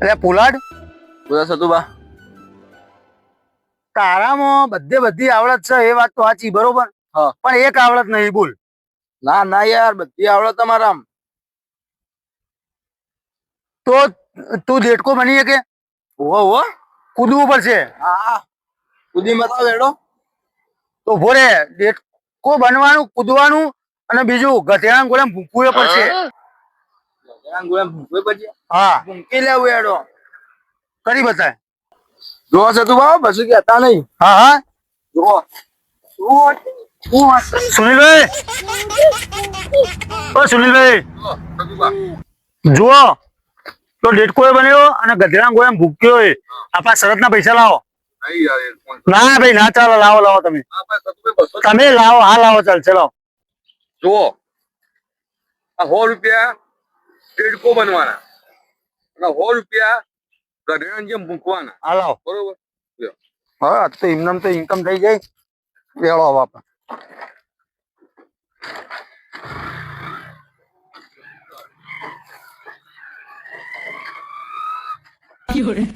એટલે પુલાડ? બોલા સતુભા. તારામાં બધે બધી આવડત છે એ વાત તો સાચી બરોબર? હા. પણ એક આવડત નહીં બોલ. ના ના યાર બધી આવડત તમારા તો તું દેડકો બની શકે? ઓહો ઓહો કૂદવું પડશે. હા. કૂદી બતાવ દેડો તો ભોરે દેડકો બનવાનું કૂદવાનું અને બીજું ગધેડા ગોળે ભૂકવું પડશે. હા. ભૂંકી લેવું એડો. કરી બતાય જો સતુભા પછી કહેતા નહીં. હા હા. જો સુનિલભાઈ. ઓ સુનિલભાઈ. જુઓ તો ડેટકો બન્યો અને ગધેડા ગોળે ભૂક્યો આપણા શરત ના પૈસા લાવો. ના ભાઈ ના ચાલો. લાવો લાવો તમે. બસો તમે લાવો હા લાવો ચાલ ચલો જુઓ. સો રૂપિયા ટેડકો બનવાના. અને સો રૂપિયા ગઢેડા જેમ મૂકવાના. હાલો. લાવો બરોબર હા આજ તો એમને તો ઇન્કમ થઈ જાય. આપણે. 有人，